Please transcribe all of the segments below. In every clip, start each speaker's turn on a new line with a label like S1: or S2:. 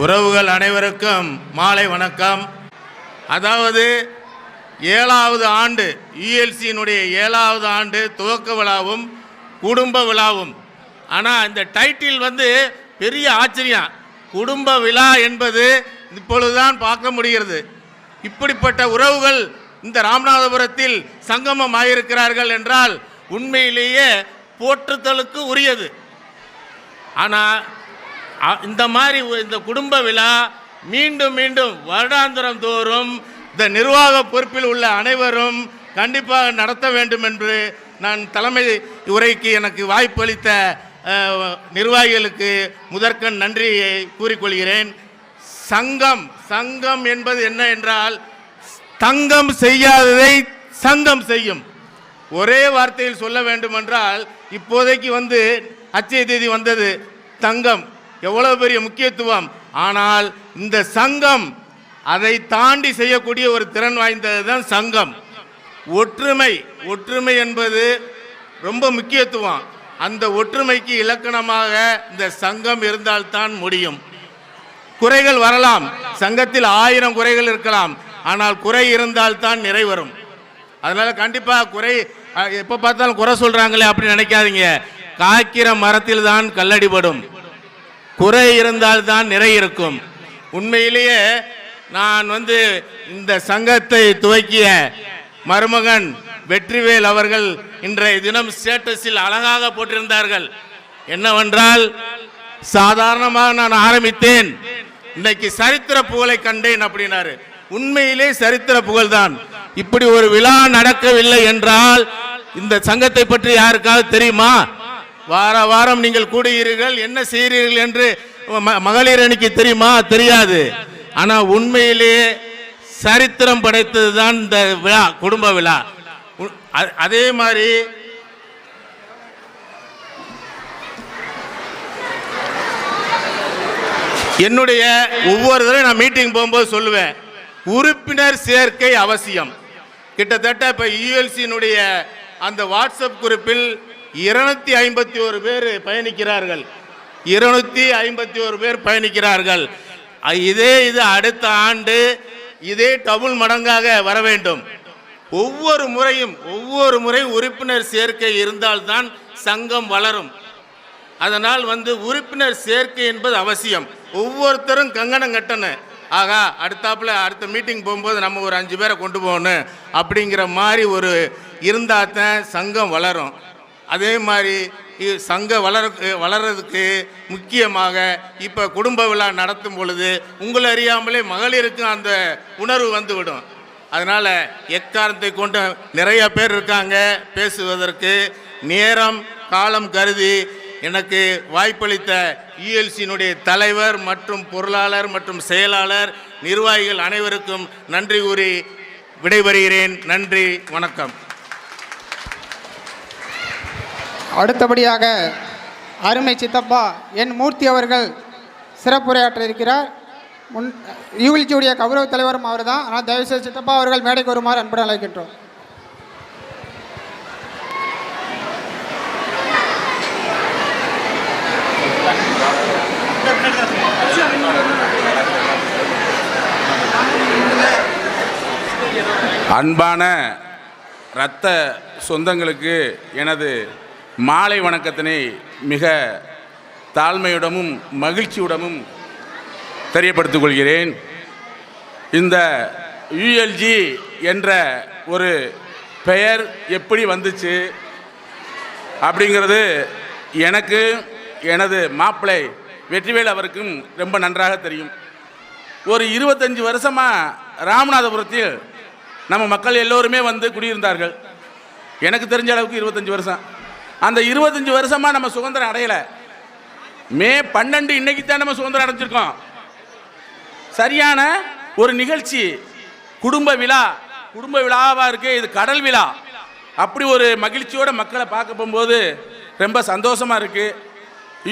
S1: உறவுகள் அனைவருக்கும் மாலை வணக்கம். அதாவது ஏழாவது ஆண்டு யுஎல்சியினுடைய ஏழாவது ஆண்டு துவக்க விழாவும் குடும்ப விழாவும். ஆனால் இந்த டைட்டில் வந்து பெரிய ஆச்சரியம். குடும்ப விழா என்பது இப்பொழுதுதான் பார்க்க முடிகிறது. இப்படிப்பட்ட உறவுகள் இந்த ராமநாதபுரத்தில் சங்கமம் ஆகியிருக்கிறார்கள் என்றால் உண்மையிலேயே போற்றுதலுக்கு உரியது. ஆனால் இந்த மாதிரி இந்த குடும்ப விழா மீண்டும் மீண்டும் வருடாந்திரம் தோறும் இந்த நிர்வாக பொறுப்பில் உள்ள அனைவரும் கண்டிப்பாக நடத்த வேண்டும் என்று நான் தலைமை உரைக்கு எனக்கு வாய்ப்பு அளித்த நிர்வாகிகளுக்கு முதற்கண் நன்றியை கூறிக்கொள்கிறேன். சங்கம் சங்கம் என்பது என்ன என்றால் தங்கம் செய்யாததை சங்கம் செய்யும். ஒரே வார்த்தையில் சொல்ல வேண்டுமென்றால் இப்போதைக்கு வந்து அச்சய தேதி வந்தது தங்கம். எவ்வளவு பெரிய முக்கியத்துவம்? ஆனால் இந்த சங்கம் அதை தாண்டி செய்யக்கூடிய ஒரு திறன் வாய்ந்தது தான் சங்கம். ஒற்றுமை ஒற்றுமை என்பது ரொம்ப முக்கியத்துவம். அந்த ஒற்றுமைக்கு இலக்கணமாக இந்த சங்கம் இருந்தால்தான் முடியும். குறைகள் வரலாம். சங்கத்தில் ஆயிரம் குறைகள் இருக்கலாம். ஆனால் குறை இருந்தால்தான் நிறைவரும் அதனால கண்டிப்பாக குறை எப்போ பார்த்தாலும் குறை சொல்றாங்களே அப்படின்னு நினைக்காதீங்க. காய்க்கிற மரத்தில் தான் கல்லடிபடும் குறை இருந்தால்தான் நிறை இருக்கும். உண்மையிலேயே நான் வந்து இந்த சங்கத்தை துவக்கிய மருமகன் வெற்றிவேல் அவர்கள் இன்றைய தினம் ஸ்டேட்டஸில் அழகாக போட்டிருந்தார்கள். என்னவென்றால் சாதாரணமாக நான் ஆரம்பித்தேன். இன்னைக்கு சரித்திர புகழை கண்டேன் அப்படின்னாரு. உண்மையிலே சரித்திர புகழ்தான். இப்படி ஒரு விழா நடக்கவில்லை என்றால் இந்த சங்கத்தை பற்றி யாருக்காவது தெரியுமா? வார வாரம் நீங்கள் கூடுகிறீர்கள் என்ன செய்கிறீர்கள் என்று மகளிர் அணிக்கு தெரியுமா? தெரியாது. ஆனால் உண்மையிலேயே சரித்திரம் படைத்தது தான் இந்த விழா குடும்ப விழா. உ- அதே மாதிரி என்னுடைய ஒவ்வொரு தடவை நான் மீட்டிங் போகும்போது சொல்லுவேன் உறுப்பினர் சேர்க்கை அவசியம். கிட்டத்தட்ட இப்போ யூஎல்சியினுடைய அந்த வாட்ஸ்அப் குறிப்பில் இருநூத்தி ஐம்பத்தி ஒரு பேர் பயணிக்கிறார்கள். இருநூத்தி ஐம்பத்தி ஒரு பேர் பயணிக்கிறார்கள். இதே இது அடுத்த ஆண்டு இதே டபுள் மடங்காக வர வேண்டும். ஒவ்வொரு முறையும் ஒவ்வொரு முறையும் உறுப்பினர் சேர்க்கை இருந்தால்தான் சங்கம் வளரும். அதனால் வந்து உறுப்பினர் சேர்க்கை என்பது அவசியம். ஒவ்வொருத்தரும் கங்கணம் கட்டணும் ஆகா அடுத்தாப்புல அடுத்த மீட்டிங் போகும்போது நம்ம ஒரு அஞ்சு பேரை கொண்டு போகணும். அப்படிங்கிற மாதிரி ஒரு இருந்தாத்தான் சங்கம் வளரும். அதே மாதிரி சங்கம் சங்க வளர வளர்றதுக்கு முக்கியமாக இப்போ குடும்ப விழா நடத்தும் பொழுது உங்களை அறியாமலே மகளிருக்கும் அந்த உணர்வு வந்துவிடும். அதனால் எக்காரணத்தை கொண்டு நிறைய பேர் இருக்காங்க பேசுவதற்கு நேரம் காலம் கருதி எனக்கு வாய்ப்பளித்த யூஎல்சியினுடைய தலைவர் மற்றும் பொருளாளர் மற்றும் செயலாளர் நிர்வாகிகள் அனைவருக்கும் நன்றி கூறி விடைபெறுகிறேன். நன்றி வணக்கம்.
S2: அடுத்தபடியாக அருமை சித்தப்பா என் மூர்த்தி அவர்கள் சிறப்புரையாற்ற இருக்கிறார் முன் யூஎல்ஜியுடைய கௌரவ தலைவரும் அவர் தான் ஆனால் தயவுசெய்து சித்தப்பா அவர்கள் மேடைக்கு வருமாறு அன்புடன் அழைக்கின்றோம்.
S3: அன்பான இரத்த சொந்தங்களுக்கு எனது மாலை வணக்கத்தினை மிக தாழ்மையுடமும் மகிழ்ச்சியுடமும் தெரியப்படுத்திக் கொள்கிறேன். இந்த யுஎல்ஜி என்ற ஒரு பெயர் எப்படி வந்துச்சு அப்படிங்கிறது எனக்கு எனது மாப்பிள்ளை வெற்றிவேல் அவருக்கும் ரொம்ப நன்றாக தெரியும். ஒரு இருபத்தஞ்சி வருஷமாக ராமநாதபுரத்தில் நம்ம மக்கள் எல்லோருமே வந்து குடியிருந்தார்கள். எனக்கு தெரிஞ்ச அளவுக்கு இருபத்தஞ்சி வருஷம். அந்த இருபத்தஞ்சு வருஷமாக நம்ம சுதந்திரம் அடையலை. மே பன்னெண்டு இன்னைக்கு தான் நம்ம சுதந்திரம் அடைஞ்சிருக்கோம். சரியான ஒரு நிகழ்ச்சி குடும்ப விழா குடும்ப விழாவாக இருக்குது இது கடல் விழா. அப்படி ஒரு மகிழ்ச்சியோட மக்களை பார்க்க போகும்போது ரொம்ப சந்தோஷமாக இருக்குது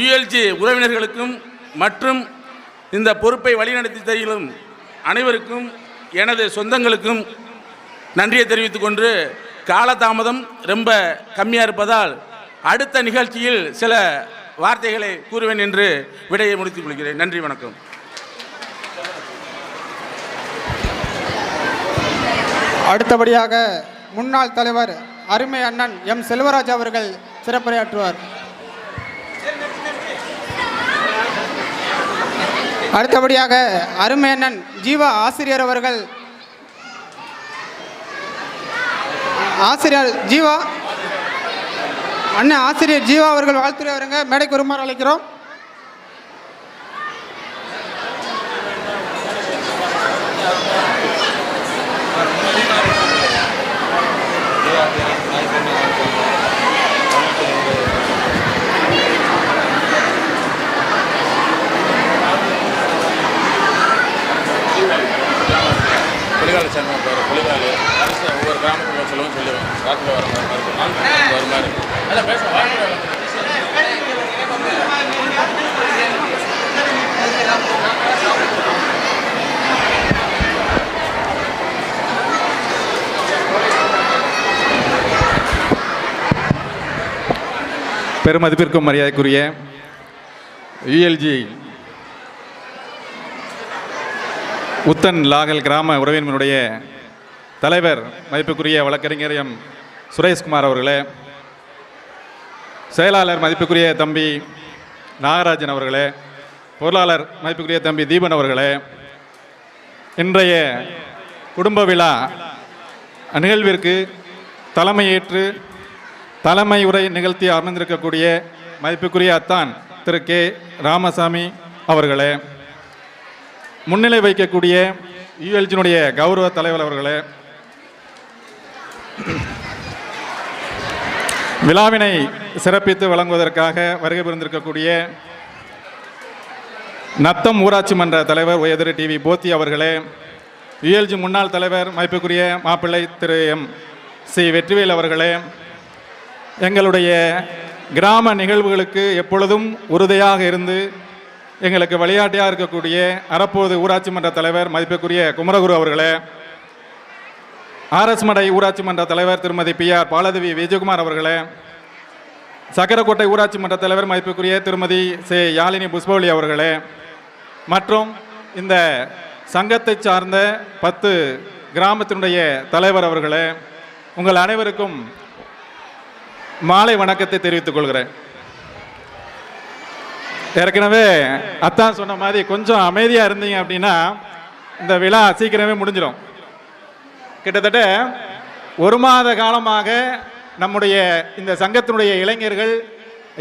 S3: யுஎல்ஜி உறவினர்களுக்கும் மற்றும் இந்த பொறுப்பை வழிநடத்தி தெரியும் அனைவருக்கும் எனது சொந்தங்களுக்கும் நன்றியை தெரிவித்துக்கொண்டு காலதாமதம் ரொம்ப கம்மியாக இருப்பதால் அடுத்த நிகழ்ச்சியில் சில வார்த்தைகளை கூறுவேன் என்று விடையை முடித்துக் கொள்கிறேன். நன்றி வணக்கம்.
S2: அடுத்தபடியாக முன்னாள் தலைவர் அருமை அண்ணன் எம். செல்வராஜ் அவர்கள் சிறப்புரையாற்றுவார். அடுத்தபடியாக அருமை அண்ணன் ஜீவா ஆசிரியர் அவர்கள். ஆசிரியர் ஜீவா அண்ணன் ஆசிரியர் ஜீவா அவர்கள் வாழ்த்துறை அவருங்க. மேடைக்கு வருமாறு அழைக்கிறோம்
S3: புலிகால சங்கம் பேர் புலிகால் கிராமத்துக்கு சொல்லவும் சொல்லுவேன் ராத்திரி வர மாதிரி மாதிரி வர மாதிரி அதான் பேச
S4: பெருமதிப்பிற்கும் மரியாதைக்குரிய யுஎல்ஜி உத்தன் லாகல் கிராம உறவினருடைய தலைவர் மதிப்புக்குரிய வழக்கறிஞர் எம். சுரேஷ்குமார் அவர்களே செயலாளர் மதிப்புக்குரிய தம்பி நாகராஜன் அவர்களே பொருளாளர் மதிப்புக்குரிய தம்பி தீபன் அவர்களே இன்றைய குடும்ப விழா நிகழ்விற்கு தலைமையேற்று தலைமை உரை நிகழ்த்தி அமர்ந்திருக்கக்கூடிய மதிப்புக்குரிய அத்தான் திரு கே. ராமசாமி அவர்களே முன்னிலை வைக்கக்கூடிய யுஎல்ஜினுடைய கௌரவ தலைவர் அவர்களே விழாவினை சிறப்பித்து வழங்குவதற்காக வருகை புரிந்திருக்கக்கூடிய நத்தம் ஊராட்சி மன்ற தலைவர் உயர்திரு டிவி போத்தி அவர்களே யுஎல்ஜி முன்னாள் தலைவர் மதிப்புக்குரிய மாப்பிள்ளை திரு எம். சி. வெற்றிவேல் அவர்களே எங்களுடைய கிராம நிகழ்வுகளுக்கு எப்பொழுதும் உறுதியாக இருந்து எங்களுக்கு வழிகாட்டியாக இருக்கக்கூடிய அறப்போது ஊராட்சி மன்ற தலைவர் மதிப்புக்குரிய குமரகுரு அவர்களே ஆர்எஸ் மடை ஊராட்சி மன்ற தலைவர் திருமதி பி ஆர் பாலதேவி விஜயகுமார் அவர்களே சக்கரக்கோட்டை ஊராட்சி மன்ற தலைவர் மதிப்புக்குரிய திருமதி சே யாழினி புஷ்பவலி அவர்களே மற்றும் இந்த சங்கத்தை சார்ந்த பத்து கிராமத்தினுடைய தலைவர் அவர்களே உங்கள் அனைவருக்கும் மாலை வணக்கத்தை தெரிவித்துக் கொள்கிறேன். ஏற்கனவே அத்தான் சொன்ன மாதிரி கொஞ்சம் அமைதியாக இருந்தீங்க அப்படின்னா இந்த விழா சீக்கிரமே முடிஞ்சிடும். கிட்டத்தட்ட ஒரு மாத காலமாக நம்முடைய இந்த சங்கத்தினுடைய இளைஞர்கள்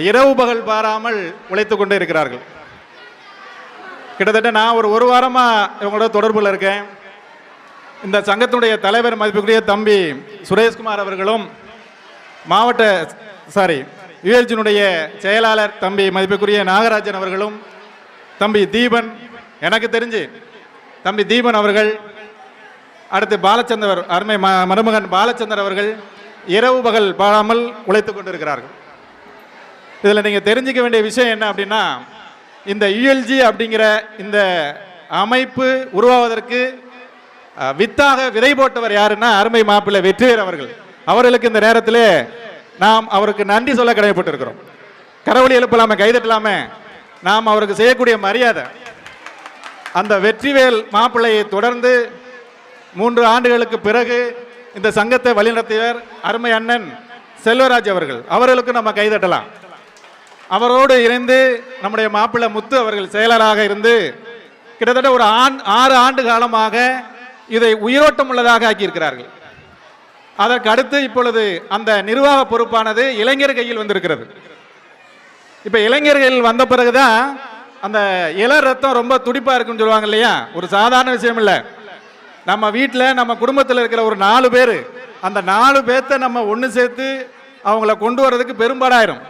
S4: இரவு பகல் பாராமல் உழைத்து கொண்டு இருக்கிறார்கள். கிட்டத்தட்ட நான் ஒரு ஒரு வாரமாக இவங்களோட தொடர்பில் இருக்கேன். இந்த சங்கத்தினுடைய தலைவர் மதிப்புக்குரிய தம்பி சுரேஷ்குமார் அவர்களும் மாவட்ட சாரி யுஎல்ஜினுடைய செயலாளர் தம்பி மதிப்புக்குரிய நாகராஜன் அவர்களும் தம்பி தீபன் எனக்கு தெரிஞ்சு தம்பி தீபன் அவர்கள் அடுத்து பாலச்சந்தர் அருமை ம மருமகன் பாலச்சந்தர் அவர்கள் இரவு பகல் பாடாமல் உழைத்து கொண்டிருக்கிறார்கள். இதில் நீங்கள் தெரிஞ்சுக்க வேண்டிய விஷயம் என்ன அப்படின்னா இந்த யுஎல்ஜி அப்படிங்கிற இந்த அமைப்பு உருவாவதற்கு வித்தாக விதை போட்டவர் யாருன்னா அருமை மாப்பிள்ளை வெற்றிவேர் அவர்கள். அவர்களுக்கு இந்த நேரத்தில் நாம் அவருக்கு நன்றி சொல்ல கடமைப்பட்டிருக்கிறோம். கரவழி எழுப்பலாமே கைதட்டலாமே நாம் அவருக்கு செய்யக்கூடிய மரியாதை. அந்த வெற்றிவேல் மாப்பிள்ளையை தொடர்ந்து மூன்று ஆண்டுகளுக்கு பிறகு இந்த சங்கத்தை வழிநடத்தியவர் அருமை அண்ணன் செல்வராஜ் அவர்கள். அவர்களுக்கு நம்ம கைதட்டலாம். அவரோடு இணைந்து நம்முடைய மாப்பிள்ளை முத்து அவர்கள் செயலராக இருந்து கிட்டத்தட்ட ஒரு ஆண் ஆறு ஆண்டு காலமாக இதை உயிரோட்டம் உள்ளதாக ஆக்கியிருக்கிறார்கள். அதற்கு அடுத்து இப்பொழுது அந்த நிர்வாக பொறுப்பானது இளைஞர் கையில் வந்திருக்கிறது. இப்ப இளைஞர்கள் வந்த பிறகுதான் அந்த இள ரத்தம் ரொம்ப துடிப்பா இருக்குன்னு சொல்லுவாங்க இல்லையா? ஒரு சாதாரண விஷயம் இல்லை. நம்ம வீட்டில் நம்ம குடும்பத்தில் இருக்கிற ஒரு நாலு பேர் அந்த நாலு பேர்த்த நம்ம ஒன்று சேர்த்து அவங்கள கொண்டு வர்றதுக்கு பெரும்பாடாயிரும்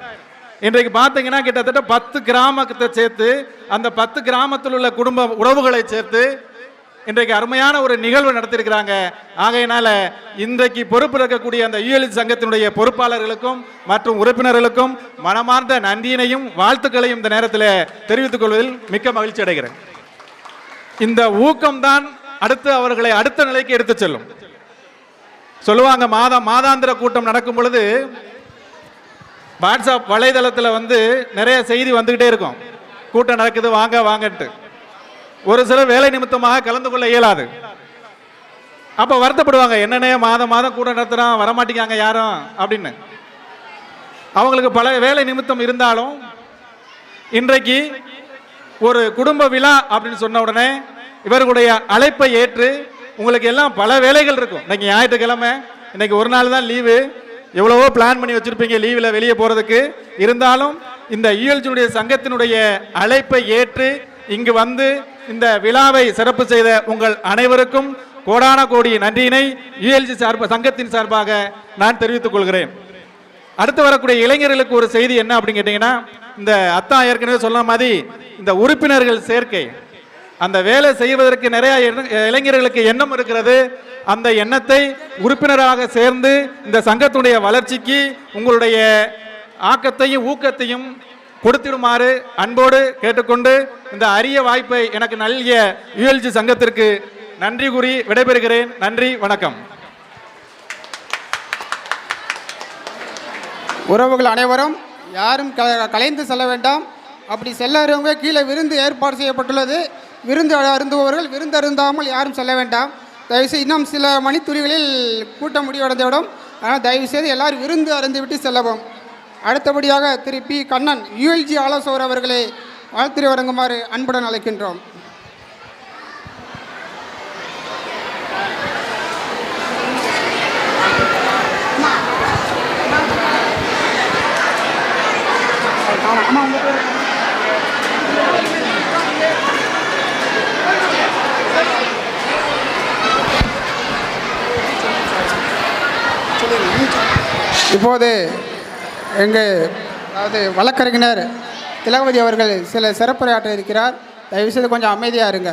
S4: இன்றைக்கு பார்த்தீங்கன்னா கிட்டத்தட்ட பத்து கிராமத்தை சேர்த்து அந்த பத்து கிராமத்தில் உள்ள குடும்ப உறவுகளை சேர்த்து இன்றைக்கு அருமையான ஒரு நிகழ்வு நடத்தியிருக்கிறாங்க. ஆகையினால இன்றைக்கு பொறுப்பு இருக்கக்கூடிய அந்த யுஎல்இ சங்கத்தினுடைய பொறுப்பாளர்களுக்கும் மற்றும் உறுப்பினர்களுக்கும் மனமார்ந்த நன்றியினையும் வாழ்த்துக்களையும் இந்த நேரத்தில் தெரிவித்துக் கொள்வதில் மிக்க மகிழ்ச்சி அடைகிறேன். இந்த ஊக்கம்தான் அடுத்து அவர்களை அடுத்த நிலைக்கு எடுத்துச் செல்லும். சொல்லுவாங்க மாதம் மாதாந்திர கூட்டம் நடக்கும் பொழுது வாட்ஸ்அப் வலைதளத்தில் வந்து நிறைய செய்தி வந்துக்கிட்டே இருக்கும். கூட்டம் நடக்குது வாங்க வாங்கன்ட்டு. ஒரு சில வேலை நிமித்தமாக கலந்து கொள்ள இயலாது. அப்போ வருத்தப்படுவாங்க என்னென்ன மாதம் மாதம் கூட்டம் நடத்துகிறோம் வரமாட்டேங்காங்க யாரும் அப்படின்னு. அவங்களுக்கு பல வேலை நிமித்தம் இருந்தாலும் இன்றைக்கு ஒரு குடும்ப விழா அப்படின்னு சொன்ன உடனே இவர்களுடைய அழைப்பை ஏற்று உங்களுக்கு எல்லாம் பல வேலைகள் இருக்கும். இன்னைக்கு ஞாயிற்றுக்கிழமை இன்னைக்கு ஒரு நாள் தான் லீவு. எவ்வளவோ பிளான் பண்ணி வச்சிருப்பீங்க லீவில் வெளியே போகிறதுக்கு இருந்தாலும் இந்த யூஎல்ஜினுடைய சங்கத்தினுடைய அழைப்பை ஏற்று இங்கு வந்து இந்த விழாவை சிறப்பு செய்த உங்கள் அனைவருக்கும் கோடான கோடி நன்றியினை யூஎல்ஜி சார்பு சங்கத்தின் சார்பாக நான் தெரிவித்துக் கொள்கிறேன். அடுத்து வரக்கூடிய இளைஞர்களுக்கு ஒரு செய்தி என்ன அப்படின்னு கேட்டிங்கன்னா இந்த அத்தா ஏற்கனவே சொன்ன மாதிரி இந்த உறுப்பினர்கள் சேர்க்கை. அந்த வேலை செய்வதற்கு நிறைய இளைஞர்களுக்கு எண்ணம் இருக்கிறது. அந்த எண்ணத்தை உறுப்பினராக சேர்ந்து இந்த சங்கத்துடைய வளர்ச்சிக்கு உங்களுடைய ஆக்கத்தையும் ஊக்கத்தையும் கொடுத்திடுமாறு அன்போடு கேட்டுக்கொண்டு இந்த அரிய வாய்ப்பை எனக்கு நல்கிய யுஎல்ஜி சங்கத்திற்கு நன்றி கூறி விடைபெறுகிறேன். நன்றி வணக்கம்.
S2: உறவுகள் அனைவரும் யாரும் கலைந்து செல்ல வேண்டாம். அப்படி செல்லறவங்க கீழே விருந்து ஏற்பாடு செய்யப்பட்டுள்ளது. விருந்து அருந்துபவர்கள் விருந்து அருந்தாமல் யாரும் செல்ல வேண்டாம். தயவுசெய்து இன்னும் சில மணித்துறிகளில் கூட்டம் முடிவடைந்துவிடும் ஆனால் தயவுசெய்து எல்லாரும் விருந்து அருந்துவிட்டு செல்லவும். அடுத்தபடியாக திரு பி. கண்ணன் யுஎல்ஜி ஆலோசகர் அவர்களை வாழ்த்துறை வழங்குமாறு அன்புடன் அழைக்கின்றோம். ஆமாம் இப்போது எங்கள் அதாவது வழக்கறிஞர் திலகவதி அவர்கள் சில சிறப்புரையாற்ற இருக்கிறார். தயவுசெய்து கொஞ்சம் அமைதியாக இருங்க.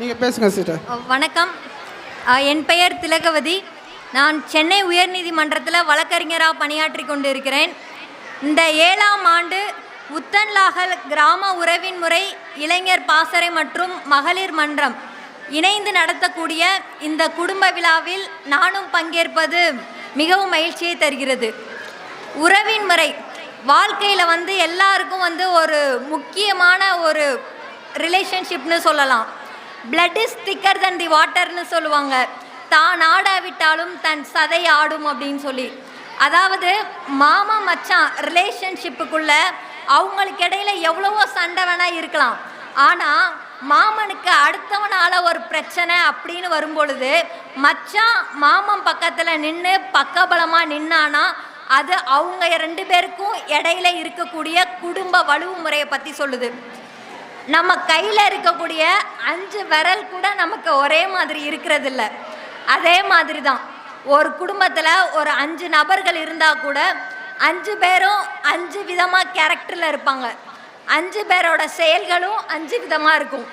S2: நீங்கள் பேசுங்க சிஸ்டர்
S5: வணக்கம். என் பெயர் திலகவதி. நான் சென்னை உயர்நீதிமன்றத்தில் வழக்கறிஞராக பணியாற்றி கொண்டு இருக்கிறேன் இந்த ஏழாம் ஆண்டு உத்தன்லாகல் கிராம உறவின் முறை இளைஞர் பாசறை மற்றும் மகளிர் மன்றம் இணைந்து நடத்தக்கூடிய இந்த குடும்ப விழாவில் நானும் பங்கேற்பது மிகவும் மகிழ்ச்சியை தருகிறது. உறவின் முறை. வாழ்க்கையில் வந்து எல்லாருக்கும் வந்து ஒரு முக்கியமான ஒரு ரிலேஷன்ஷிப்னு சொல்லலாம். பிளட் இஸ் திக்கர் தன் தி வாட்டர்னு சொல்லுவாங்க. தான் ஆடாவிட்டாலும் தன் சதை ஆடும் அப்படின்னு சொல்லி. அதாவது மாமா மச்சான் ரிலேஷன்ஷிப்புக்குள்ளே அவங்களுக்கு இடையில எவ்வளவோ சண்டை வேணால் இருக்கலாம். ஆனால் மாமனுக்கு அடுத்தவனால் ஒரு பிரச்சனை அப்படின்னு வரும்பொழுது மச்சான் மாமன் பக்கத்தில் நின்று பக்கபலமாக நின்னானா அது அவங்க ரெண்டு பேருக்கும் இடையில இருக்கக்கூடிய குடும்ப வலுவு முறையை பற்றி சொல்லுது. நம்ம கையில் இருக்கக்கூடிய அஞ்சு விரல் கூட நமக்கு ஒரே மாதிரி இருக்கிறதில்ல. அதே மாதிரி தான் ஒரு குடும்பத்தில் ஒரு அஞ்சு நபர்கள் இருந்தால் கூட அஞ்சு பேரும் அஞ்சு விதமாக கேரக்டரில் இருப்பாங்க. அஞ்சு பேரோட செயல்களும் அஞ்சு விதமாக இருக்கும்.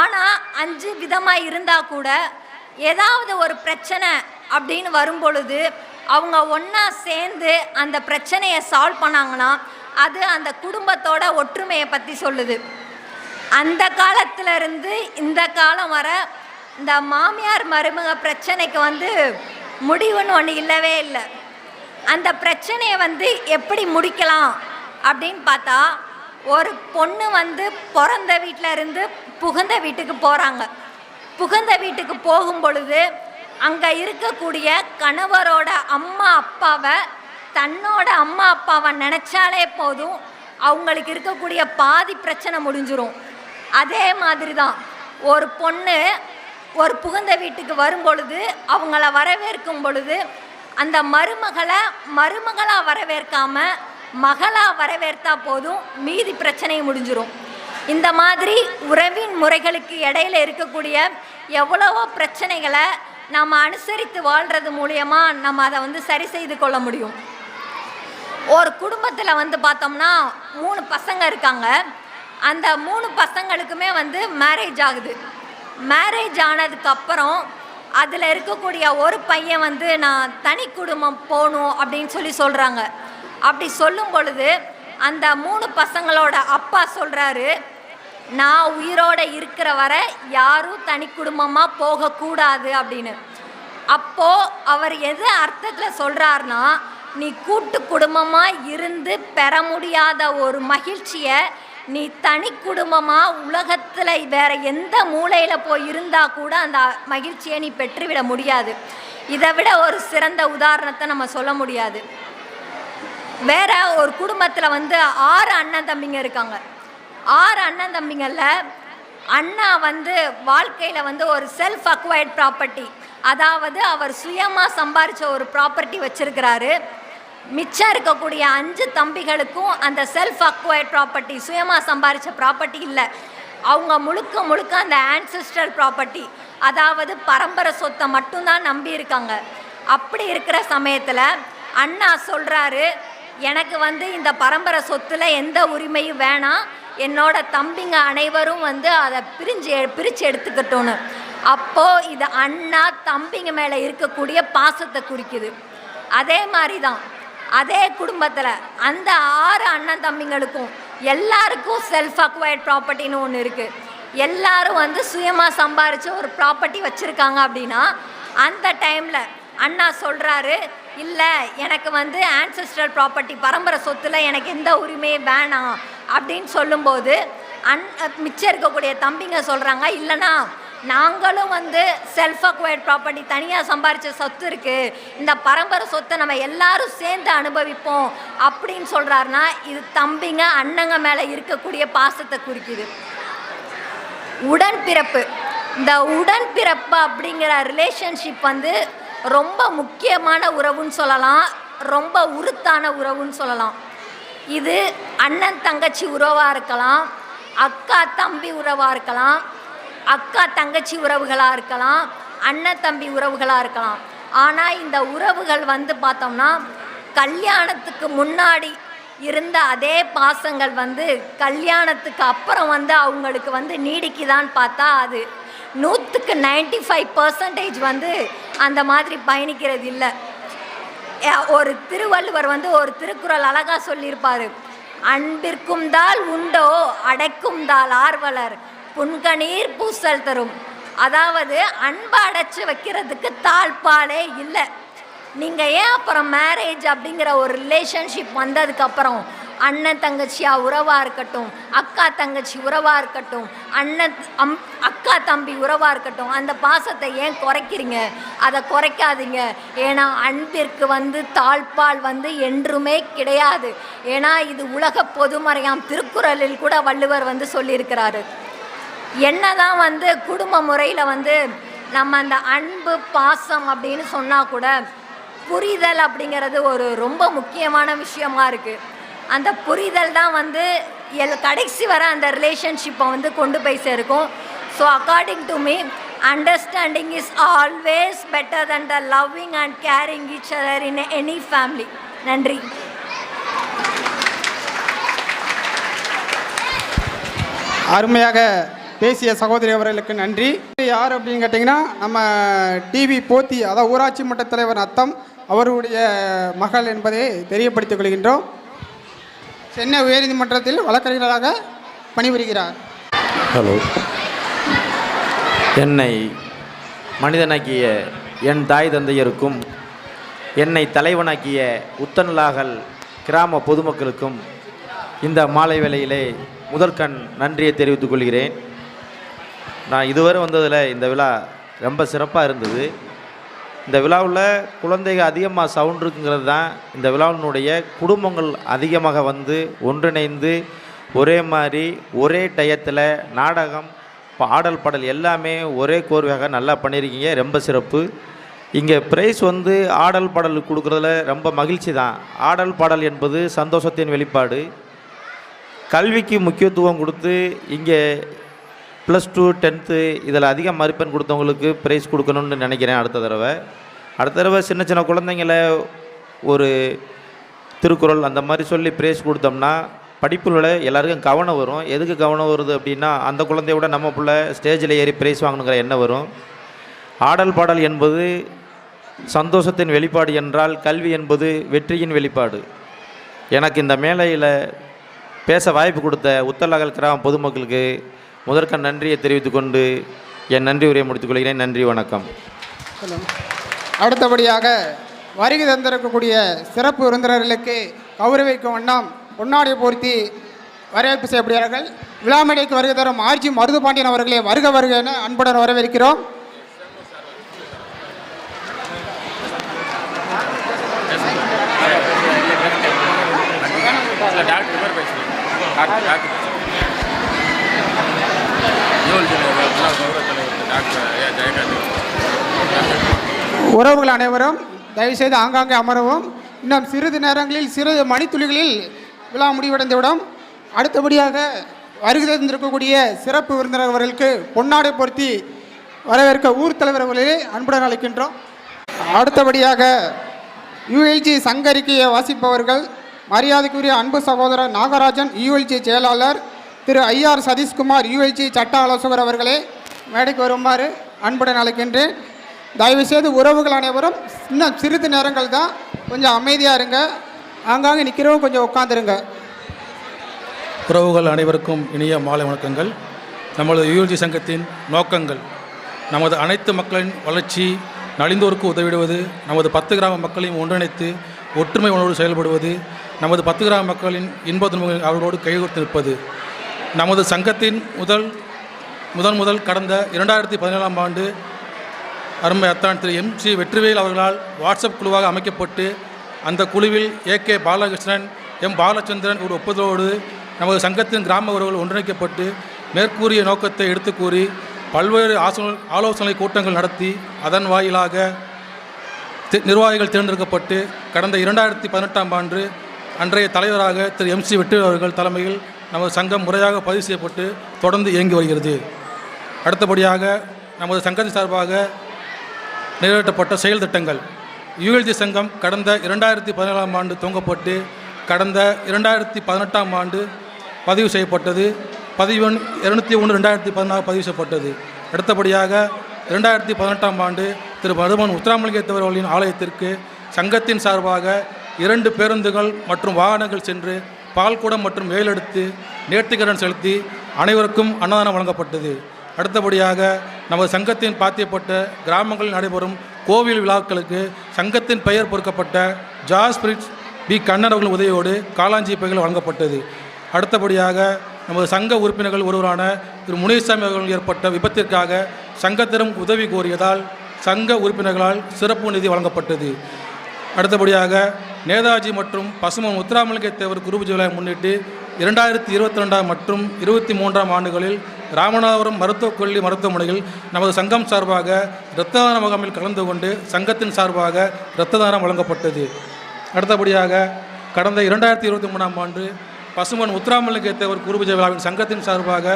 S5: ஆனால் அஞ்சு விதமாக இருந்தால் கூட ஏதாவது ஒரு பிரச்சனை அப்படின்னு வரும்பொழுது அவங்க ஒன்றா சேர்ந்து அந்த பிரச்சனையை சால்வ் பண்ணாங்கன்னா அது அந்த குடும்பத்தோட ஒற்றுமையை பற்றி சொல்லுது. அந்த காலத்துல இருந்து இந்த காலம் வர இந்த மாமியார் மருமக பிரச்சனைக்கு வந்து முடிவுன்னு ஒன்று இல்லவே இல்லை. அந்த பிரச்சனையை வந்து எப்படி முடிக்கலாம் அப்படின்னு பார்த்தா ஒரு பொண்ணு வந்து பிறந்த வீட்டில் இருந்து புகுந்த வீட்டுக்கு போகிறாங்க புகுந்த வீட்டுக்கு போகும் பொழுது அங்கே இருக்கக்கூடிய கணவரோட அம்மா அப்பாவை தன்னோட அம்மா அப்பாவை நினச்சாலே போதும். அவங்களுக்கு இருக்கக்கூடிய பாதி பிரச்சனை முடிஞ்சிடும் அதே மாதிரி தான் ஒரு பொண்ணு ஒரு புகுந்த வீட்டுக்கு வரும் பொழுது அவங்கள வரவேற்கும் பொழுது அந்த மருமகளை மருமகளாக வரவேற்காமல் மகளாக வரவேற்றா போதும் மீதி பிரச்சனை முடிஞ்சிடும் இந்த மாதிரி உறவின் முறைகளுக்கு இடையில இருக்கக்கூடிய எவ்வளவோ பிரச்சனைகளை நாம் அனுசரித்து வாழ்கிறது மூலியமாக நம்ம அதை வந்து சரி செய்து கொள்ள முடியும். ஒரு குடும்பத்தில் வந்து பார்த்தோம்னா மூணு பசங்க இருக்காங்க. அந்த மூணு பசங்களுக்குமே வந்து மேரேஜ் ஆகுது. மேரேஜ் ஆனதுக்கப்புறம் அதில் இருக்கக்கூடிய ஒரு பையன் வந்து நான் தனி குடும்பம் போகணும் அப்படின்னு சொல்லி சொல்கிறாங்க அப்படி சொல்லும் பொழுது அந்த மூணு பசங்களோட அப்பா சொல்கிறாரு நான் உயிரோட இருக்கிற வரை யாரும் தனி குடும்பமாக போகக்கூடாது அப்படின்னு. அப்போது அவர் எது அர்த்தத்தில் சொல்கிறாருன்னா நீ கூட்டு குடும்பமாக இருந்து பெற முடியாத ஒரு மகிழ்ச்சியை நீ தனி குடும்பமாக உலகத்தில் வேறு எந்த மூலையில் போய் இருந்தால் கூட அந்த மகிழ்ச்சியை நீ பெற்றுவிட முடியாது. இதை விட ஒரு சிறந்த உதாரணத்தை நம்ம சொல்ல முடியாது. வேற ஒரு குடும்பத்தில் வந்து ஆறு அண்ணன் தம்பிங்க இருக்காங்க. ஆறு அண்ணன் தம்பிங்களில் அண்ணா வந்து வாழ்க்கையில் வந்து ஒரு செல்ஃப் அக்வயர்ட் ப்ராப்பர்ட்டி அதாவது அவர் சுயமாக சம்பாரித்த ஒரு ப்ராப்பர்ட்டி வச்சுருக்கிறாரு. மிச்சம் இருக்கக்கூடிய அஞ்சு தம்பிகளுக்கும் அந்த செல்ஃப் அக்வயர்ட் ப்ராப்பர்ட்டி சுயமாக சம்பாரித்த ப்ராப்பர்ட்டி இல்லை. அவங்க முழுக்க முழுக்க அந்த ஆன்சிஸ்டர் ப்ராப்பர்ட்டி அதாவது பரம்பரை சொத்தை மட்டும்தான் நம்பி இருக்காங்க. அப்படி இருக்கிற சமயத்தில் அண்ணா சொல்கிறாரு எனக்கு வந்து இந்த பரம்பரை சொத்துல எந்த உரிமையும் வேணாம். என்னோட தம்பிங்க அனைவரும் வந்து அதை பிரிஞ்சு பிரித்து எடுத்துக்கிட்டோன்னு அப்போது இது அண்ணா தம்பிங்க மேலே இருக்கக்கூடிய பாசத்தை குறிக்குது. அதே மாதிரி தான் அதே குடும்பத்தில் அந்த ஆறு அண்ணன் தம்பிங்களுக்கும் எல்லாருக்கும் செல்ஃப் அக்வயர்ட் ப்ராப்பர்ட்டின்னு ஒன்று இருக்குது எல்லாரும் வந்து சுயமாக சம்பாரித்து ஒரு ப்ராப்பர்ட்டி வச்சுருக்காங்க அப்படின்னா அந்த டைமில் அண்ணா சொல்கிறாரு இல்லை எனக்கு வந்து ஆன்செஸ்ட்ரல் ப்ராப்பர்ட்டி பரம்பரை சொத்தில் எனக்கு எந்த உரிமையும் வேணாம் அப்படின்னு சொல்லும்போது அன் மிச்சம் இருக்கக்கூடிய தம்பிங்க சொல்கிறாங்க இல்லைனா நாங்களும் வந்து செல்ஃப் அக்வயர்ட் ப்ராப்பர்ட்டி தனியாக சம்பாரித்த சொத்து இருக்குது இந்த பரம்பரை சொத்தை நம்ம எல்லாரும் சேர்ந்து அனுபவிப்போம் அப்படின்னு சொல்கிறாருன்னா இது தம்பிங்க அண்ணங்க மேலே இருக்கக்கூடிய பாசத்தை குறிக்குது. உடன்பிறப்பு இந்த உடன்பிறப்பு அப்படிங்கிற ரிலேஷன்ஷிப் வந்து ரொம்ப முக்கியமான உறவுன்னு சொல்லலாம். ரொம்ப உருத்தான உறவுன்னு சொல்லலாம். இது அண்ணன் தங்கச்சி உறவாக இருக்கலாம். அக்கா தம்பி உறவாக இருக்கலாம். அக்கா தங்கச்சி உறவுகளாக இருக்கலாம். அண்ணன் தம்பி உறவுகளாக இருக்கலாம். ஆனால் இந்த உறவுகள் வந்து பார்த்தோம்னா கல்யாணத்துக்கு முன்னாடி இருந்த அதே பாசங்கள் வந்து கல்யாணத்துக்கு அப்புறம் வந்து அவங்களுக்கு வந்து நீடிக்குதான்னு பார்த்தா அது நூற்றுக்கு நைன்டி ஃபைவ் பர்சன்டேஜ் வந்து அந்த மாதிரி பயணிக்கிறது இல்லை. ஒரு திருவள்ளுவர் வந்து ஒரு திருக்குறள் அழகாக சொல்லியிருப்பார். அன்பிற்கும் தால் உண்டோ அடைக்கும் தால் ஆர்வலர். புன்கணீர் பூசல் தரும். அதாவது அன்பை அடைச்சி வைக்கிறதுக்கு தாழ்பாலே இல்லை. நீங்கள் ஏன் அப்புறம் மேரேஜ் அப்படிங்கிற ஒரு ரிலேஷன்ஷிப் வந்ததுக்கப்புறம் அண்ணன் தங்கச்சியா உறவாக இருக்கட்டும் அக்கா தங்கச்சி உறவாக இருக்கட்டும் அண்ணன் அம் அக்கா தம்பி உறவாக இருக்கட்டும் அந்த பாசத்தை ஏன் குறைக்கிறீங்க? அதை குறைக்காதீங்க. ஏன்னா அன்பிற்கு வந்து தாழ்பால் வந்து என்றுமே கிடையாது. ஏன்னா இது உலக பொதுமறையாம். திருக்குறளில் கூட வள்ளுவர் வந்து சொல்லியிருக்கிறாரு. என்னதான் வந்து குடும்ப முறையில் வந்து நம்ம அந்த அன்பு பாசம் அப்படின்னு சொன்னால் கூட புரிதல் அப்படிங்கிறது ஒரு ரொம்ப முக்கியமான விஷயமா இருக்குது அந்த புரிதல் தான் வந்து எல் கடைசி வர அந்த ரிலேஷன்ஷிப்பை வந்து கொண்டு போய் சேர்க்கும். So according to me understanding is always better than the loving and caring each other in any family நன்றி.
S2: அருமையாக பேசிய சகோதரி அவர்களுக்கு நன்றி. யார் அப்படின்னு கேட்டிங்கன்னா நம்ம டிவி போத்தி அதாவது ஊராட்சி மன்ற தலைவர் அத்தம் அவருடைய மகள் என்பதை தெரியப்படுத்திக் கொள்கின்றோம். சென்னை உயர்நீதிமன்றத்தில் வழக்கறிஞராக பணிபுரிகிறார்.
S6: ஹலோ என்னை மனிதனாக்கிய என் தாய் தந்தையருக்கும் என்னை தலைவனாக்கிய உத்தன்லாகல் கிராம பொதுமக்களுக்கும் இந்த மாலை வேளையிலே முதற்கண் நன்றியை தெரிவித்துக் கொள்கிறேன். நான் இதுவரை வந்ததில் இந்த விழா ரொம்ப சிறப்பாக இருந்தது. இந்த விழாவில் குழந்தைகள் அதிகமாக சவுண்ட் இருக்குங்கிறது தான் இந்த விழாவினுடைய குடும்பங்கள் அதிகமாக வந்து ஒன்றிணைந்து ஒரே மாதிரி ஒரே டயத்தில் நாடகம் பாடல் பாடல் எல்லாமே ஒரே கோர்வையாக நல்லா பண்ணியிருக்கீங்க. ரொம்ப சிறப்பு. இங்கே ப்ரைஸ் வந்து ஆடல் பாடல் கொடுக்குறதுல ரொம்ப மகிழ்ச்சி தான் ஆடல் பாடல் என்பது சந்தோஷத்தின் வெளிப்பாடு. கல்விக்கு முக்கியத்துவம் கொடுத்து இங்கே ப்ளஸ் டூ டென்த்து இதில் அதிக மதிப்பெண் கொடுத்தவங்களுக்கு ப்ரைஸ் கொடுக்கணும்னு நினைக்கிறேன் அடுத்த தடவை. அடுத்த தடவை சின்ன சின்ன குழந்தைங்கள ஒரு திருக்குறள் அந்த மாதிரி சொல்லி ப்ரைஸ் கொடுத்தோம்னா படிப்புல எல்லாருக்கும் கவனம் வரும். எதுக்கு கவனம் வருது அப்படின்னா அந்த குழந்தைய விட நம்ம பிள்ளை ஸ்டேஜில் ஏறி ப்ரைஸ் வாங்கணுங்கிற எண்ணம் வரும். ஆடல் பாடல் என்பது சந்தோஷத்தின் வெளிப்பாடு என்றால் கல்வி என்பது வெற்றியின் வெளிப்பாடு. எனக்கு இந்த மேலையில் பேச வாய்ப்பு கொடுத்த உத்தலகல் கிராம பொதுமக்களுக்கு முதற்கண் நன்றியை தெரிவித்துக் கொண்டு என் நன்றி உரையை முடித்துக் கொள்கிறேன். நன்றி வணக்கம்.
S2: அடுத்தபடியாக வருகை தந்திருக்கக்கூடிய சிறப்பு விருந்தினர்களுக்கு கௌரவிக்கும் வண்ணம் பொன்னாடை போர்த்தி வரவேற்பு செய்யப்படுகிறார்கள். விழா மேடைக்கு வருகை தரும் ஆர்ஜி மருதுபாண்டியன் அவர்களே வருக வருக என அன்புடன் வரவேற்கிறோம்.
S3: டாக்டர் பேர் பேசுகிறேன் டாக்டர் டாக்டர் டாக்டர் ஐயா ஜெயகாந்த்
S2: உறவுகள் அனைவரும் தயவுசெய்து ஆங்காங்கே அமரவும். இன்னும் சிறிது நேரங்களில் சிறு மணித்துளிகளில் விழா முடிவடைந்துவிடும். அடுத்தபடியாக வருகை தந்திருக்கக்கூடிய சிறப்பு விருந்தினர் அவர்களுக்கு பொன்னாடை பொருத்தி வரவேற்க ஊர் தலைவர் அவர்களே அன்புடன் அழைக்கின்றோம். அடுத்தபடியாக யுஎல்ஜி சங்கரிக்கையை வாசிப்பவர்கள் மரியாதைக்குரிய அன்பு சகோதரர் நாகராஜன் யுஎல்ஜி செயலாளர் திரு ஐஆர் சதீஷ்குமார் யுஎல்ஜி சட்ட ஆலோசகர் அவர்களே மேடைக்கு வருமாறு அன்புடன் அழைக்கின்றேன். தயவுசெய்து உறவுகள் அனைவரும் இன்னும் சிறிது நேரங்கள் தான் கொஞ்சம் அமைதியாக இருங்க. ஆங்காங்கே நிற்கிறவங்க கொஞ்சம் உட்காந்துருங்க
S1: உறவுகள் அனைவருக்கும் இனிய மாலை வணக்கங்கள். நமது யூஎல்ஜி சங்கத்தின் நோக்கங்கள் நமது அனைத்து மக்களின் வளர்ச்சி நலிந்தோருக்கு உதவிடுவது நமது பத்து கிராம மக்களையும் ஒன்றிணைத்து ஒற்றுமை உணர்வோடு செயல்படுவது நமது பத்து கிராம மக்களின் இன்ப துன்பங்கள் அவர்களோடு கைகோர்த்து நிற்பது நமது சங்கத்தின் முதல் முதன் முதல் கடந்த இரண்டாயிரத்தி பதினேழாம் ஆண்டு அருமை அத்தான் திரு எம் சி வெற்றிவேல் அவர்களால் வாட்ஸ்அப் குழுவாக அமைக்கப்பட்டு அந்த குழுவில் A K Balakrishnan M Balachandran ஒரு ஒப்புதலோடு நமது சங்கத்தின் கிராம உறவுகள் ஒன்றிணைக்கப்பட்டு மேற்கூறிய நோக்கத்தை எடுத்து கூறி பல்வேறு ஆசோ ஆலோசனை கூட்டங்கள் நடத்தி அதன் வாயிலாக தி- நிர்வாகிகள் தேர்ந்தெடுக்கப்பட்டு கடந்த இரண்டாயிரத்தி பதினெட்டாம் ஆண்டு அன்றைய தலைவராக திரு எம் சி வெற்றி அவர்கள் தலைமையில் நமது சங்கம் முறையாக பதிவு செய்யப்பட்டு தொடர்ந்து இயங்கி வருகிறது. அடுத்தபடியாக நமது சங்கத்தின் சார்பாக நிறைவேற்றப்பட்ட செயல் திட்டங்கள். யுஎல்ஜி சங்கம் கடந்த இரண்டாயிரத்தி பதினேழாம் ஆண்டு துவங்கப்பட்டு கடந்த இரண்டாயிரத்தி பதினெட்டாம் ஆண்டு பதிவு செய்யப்பட்டது. பதிவு எண் இருநூத்தி ஒன்று ரெண்டாயிரத்தி பதினாறு பதிவு செய்யப்பட்டது. அடுத்தபடியாக இரண்டாயிரத்தி பதினெட்டாம் ஆண்டு திரு மருமன் உத்தராமலிங்கத்தவர் அவர்களின் ஆலயத்திற்கு சங்கத்தின் சார்பாக இரண்டு பேருந்துகள் மற்றும் வாகனங்கள் சென்று பால்குடம் மற்றும் வேலெடுத்து நேர்த்திக்கடன் செலுத்தி அனைவருக்கும் அன்னதானம் வழங்கப்பட்டது. அடுத்தபடியாக நமது சங்கத்தின் பாத்தியப்பட்ட கிராமங்களில் நடைபெறும் கோவில் விழாக்களுக்கு சங்கத்தின் பெயர் பொறுக்கப்பட்ட ஜாஸ் பிரிட்ஸ் பி. கண்ணன் உதவியோடு காலாஞ்சி பைகள் வழங்கப்பட்டது. அடுத்தபடியாக நமது சங்க உறுப்பினர்கள் ஒருவரான திரு. முனிசாமி அவர்கள் ஏற்பட்ட விபத்திற்காக சங்கத்திடம் உதவி கோரியதால் சங்க உறுப்பினர்களால் சிறப்பு நிதி வழங்கப்பட்டது. அடுத்தபடியாக நேதாஜி மற்றும் பசுமன் முத்துராமலிங்க தேவர் குரு முன்னிட்டு இரண்டாயிரத்தி இருபத்தி ரெண்டாம் மற்றும் இருபத்தி மூன்றாம் ஆண்டுகளில் ராமநாதபுரம் மருத்துவக் கல்லூரி மருத்துவமனையில் நமது சங்கம் சார்பாக இரத்த தான முகாமில் கலந்து கொண்டு சங்கத்தின் சார்பாக இரத்த தானம் வழங்கப்பட்டது. அடுத்தபடியாக கடந்த இரண்டாயிரத்தி இருபத்தி மூணாம் ஆண்டு பசுமன் உத்ராமலிங்கத்தேவர் தேவர் விழாவின் சங்கத்தின் சார்பாக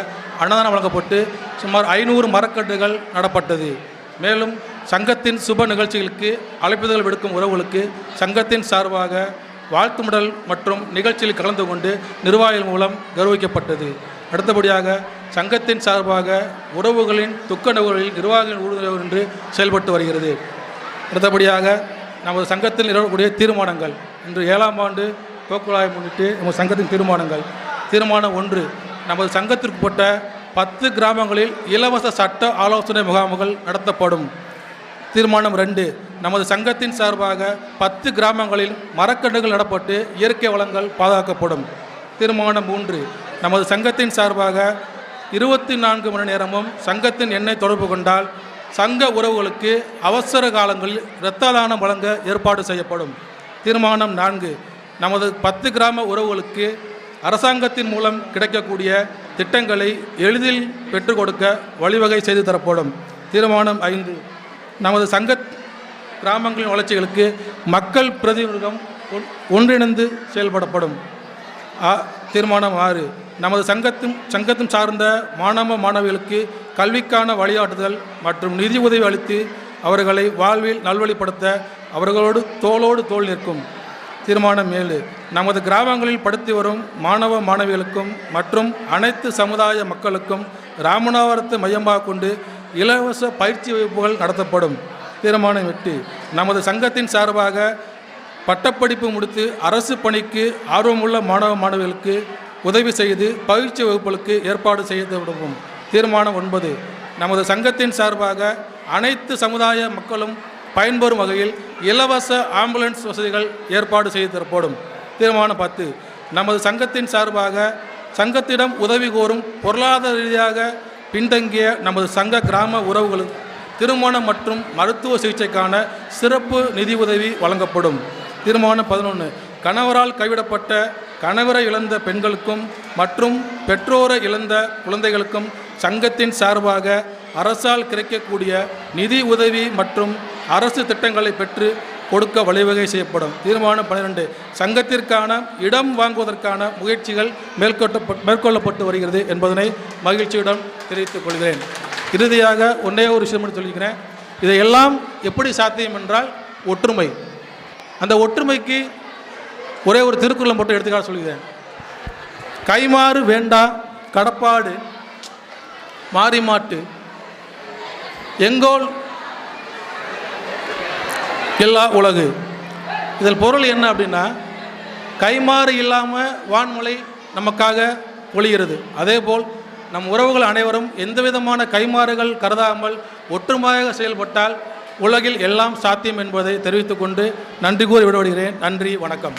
S1: அன்னதானம் வழங்கப்பட்டு சுமார் ஐநூறு மரக்கட்டுகள் நடப்பட்டது. மேலும் சங்கத்தின் சுப நிகழ்ச்சிகளுக்கு அழைப்புதல் விடுக்கும் உறவுகளுக்கு சங்கத்தின் சார்பாக வாழ்த்துமிடல் மற்றும் நிகழ்ச்சியில் கலந்து கொண்டு நிர்வாகிகள் மூலம் கௌரவிக்கப்பட்டது. அடுத்தபடியாக சங்கத்தின் சார்பாக உறவுகளின் துக்க நிகழ்வுகளில் நிர்வாகிகள் உறுதுணையோடு என்று செயல்பட்டு வருகிறது. அடுத்தபடியாக நமது சங்கத்தில் நிறுவக்கூடிய தீர்மானங்கள். இன்று ஏழாம் ஆண்டு கோக்குழாயை முன்னிட்டு நமது சங்கத்தின் தீர்மானங்கள். தீர்மானம் ஒன்று நமது சங்கத்திற்குட்பட்ட பத்து கிராமங்களில் இலவச சட்ட ஆலோசனை முகாம்கள் நடத்தப்படும். தீர்மானம் ரெண்டு. நமது சங்கத்தின் சார்பாக பத்து கிராமங்களில் மரக்கன்றுகள் நடப்பட்டு இயற்கை வளங்கள் பாதுகாக்கப்படும். தீர்மானம் மூன்று. நமது சங்கத்தின் சார்பாக இருபத்தி நான்கு மணி நேரமும் சங்கத்தின் எண்ணெய் தொடர்பு கொண்டால் சங்க உறவுகளுக்கு அவசர காலங்களில் இரத்த தானம் வழங்க ஏற்பாடு செய்யப்படும். தீர்மானம் நான்கு. நமது பத்து கிராம உறவுகளுக்கு அரசாங்கத்தின் மூலம் கிடைக்கக்கூடிய திட்டங்களை எளிதில் பெற்றுக் கொடுக்க வழிவகை செய்து தரப்படும். தீர்மானம் ஐந்து. நமது சங்க கிராமங்களின் வளர்ச்சிகளுக்கு மக்கள் பிரதிநிதிகம் ஒன்- ஒன்றிணைந்து செயல்படப்படும். தீர்மானம் ஆறு. நமது சங்கத்தும் சங்கத்தும் சார்ந்த மாணவ மாணவிகளுக்கு கல்விக்கான வழிகாட்டுதல் மற்றும் நிதி உதவி அளித்து அவர்களை வாழ்வில் நல்வழிப்படுத்த அவர்களோடு தோளோடு தோல் நிற்கும். தீர்மானம் ஏழு. நமது கிராமங்களில் படித்து வரும் மாணவ மாணவிகளுக்கும் மற்றும் அனைத்து சமுதாய மக்களுக்கும் ராமநாதபுரத்தை மையமாக கொண்டு இலவச பயிற்சி வகுப்புகள் நடத்தப்படும். தீர்மானம் எட்டு நமது சங்கத்தின் சார்பாக பட்டப்படிப்பு முடித்து அரசு பணிக்கு ஆர்வமுள்ள மாணவ மாணவிகளுக்கு உதவி செய்து பயிற்சி வகுப்புகளுக்கு ஏற்பாடு செய்யப்படும் தீர்மானம் ஒன்பது. நமது சங்கத்தின் சார்பாக அனைத்து சமுதாய மக்களும் பயன்பெறும் வகையில் இலவச ஆம்புலன்ஸ் வசதிகள் ஏற்பாடு செய்து தரப்படும். தீர்மானம் பத்து. நமது சங்கத்தின் சார்பாக சங்கத்திடம் உதவி கோரும் பொருளாதார ரீதியாக பின்தங்கிய நமது சங்க கிராம உறவுகளுக்கு திருமணம் மற்றும் மருத்துவ சிகிச்சைக்கான சிறப்பு நிதி உதவி வழங்கப்படும். தீர்மானம் பதினொன்று கணவரால் கைவிடப்பட்ட கணவரை இழந்த பெண்களுக்கும் மற்றும் பெற்றோரை இழந்த குழந்தைகளுக்கும் சங்கத்தின் சார்பாக அரசால் கிடைக்கக்கூடிய நிதி உதவி மற்றும் அரசு திட்டங்களை பெற்று கொடுக்க வழிவகை செய்யப்படும். தீர்மானம் பன்னிரெண்டு. சங்கத்திற்கான இடம் வாங்குவதற்கான முயற்சிகள் மேற்கொள்ளப்பட்டு மேற்கொள்ளப்பட்டு வருகிறது என்பதனை மகிழ்ச்சியுடன் தெரிவித்துக் கொள்கிறேன். இறுதியாக ஒன்றே ஒரு விஷயம் மட்டும் சொல்லிக்கிறேன். இதையெல்லாம் எப்படி சாத்தியம் என்றால் ஒற்றுமை. அந்த ஒற்றுமைக்கு ஒரே ஒரு திருக்குறளை மட்டும் எடுத்துக்காட்டு சொல்கிறேன் கைமாறு வேண்டா கடப்பாடு மாறி மாட்டு எங்கோல் எல்லா உலகு. இதில் பொருள் என்ன அப்படின்னா கைமாறு இல்லாமல் வான்மொழி நமக்காக ஒழிகிறது அதேபோல் நம் உறவுகள் அனைவரும் எந்த விதமான கைமாறுகள் கருதாமல் ஒற்றுமையாக செயல்பட்டால் உலகில் எல்லாம் சாத்தியம் என்பதை தெரிவித்துக்கொண்டு நன்றி கூறி விடுபடுகிறேன் நன்றி வணக்கம்.